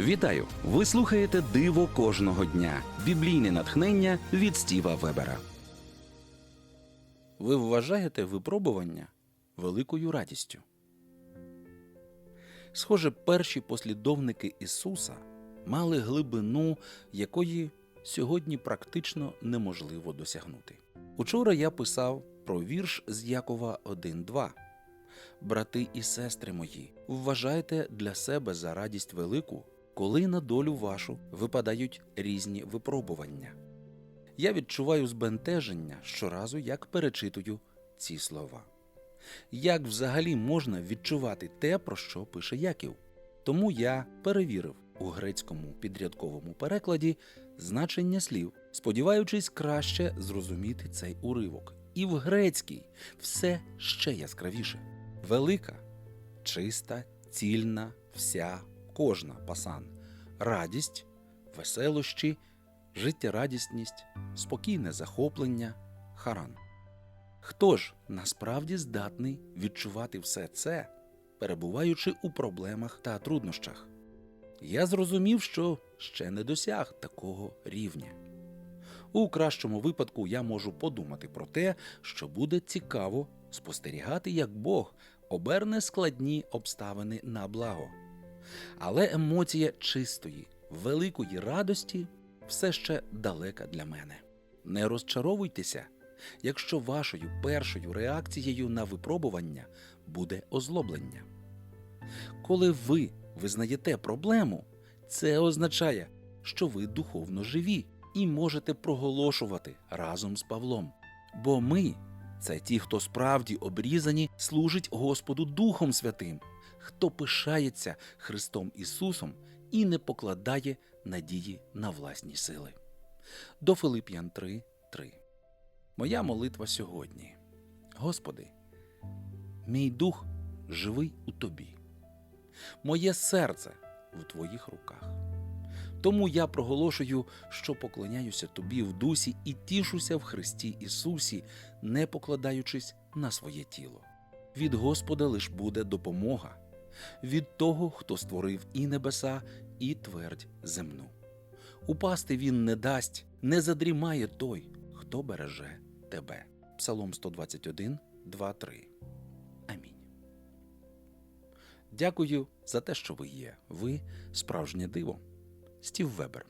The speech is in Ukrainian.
Вітаю! Ви слухаєте Диво кожного дня. Біблійне натхнення від Стіва Вебера. Ви вважаєте випробування великою радістю? Схоже, перші послідовники Ісуса мали глибину, якої сьогодні практично неможливо досягнути. Учора я писав про вірш з Якова 1.2. Брати і сестри мої, вважайте для себе за радість велику, коли на долю вашу випадають різні випробування. Я відчуваю збентеження щоразу, як перечитую ці слова. Як взагалі можна відчувати те, про що пише Яків? Тому я перевірив у грецькому підрядковому перекладі значення слів, сподіваючись краще зрозуміти цей уривок. І в грецькій все ще яскравіше. Велика, чиста, цільна, вся, кожна пасан, радість, веселощі, життєрадісність, спокійне захоплення, харан. Хто ж насправді здатний відчувати все це, перебуваючи у проблемах та труднощах? Я зрозумів, що ще не досяг такого рівня. У кращому випадку я можу подумати про те, що буде цікаво спостерігати, як Бог оберне складні обставини на благо. Але емоція чистої, великої радості все ще далека для мене. Не розчаровуйтеся, якщо вашою першою реакцією на випробування буде озлоблення. Коли ви визнаєте проблему, це означає, що ви духовно живі і можете проголошувати разом з Павлом. Бо ми це ті, хто справді обрізані, служить Господу Духом Святим, хто пишається Христом Ісусом і не покладає надії на власні сили. До Филип'ян 3, 3. Моя молитва сьогодні. Господи, мій дух живий у Тобі, моє серце в Твоїх руках. Тому я проголошую, що поклоняюся тобі в дусі і тішуся в Христі Ісусі, не покладаючись на своє тіло. Від Господа лиш буде допомога, від того, хто створив і небеса, і твердь земну. Упасти він не дасть, не задрімає той, хто береже тебе. Псалом 121, 2, 3. Амінь. Дякую за те, що ви є. Ви справжнє диво. Стів Вебер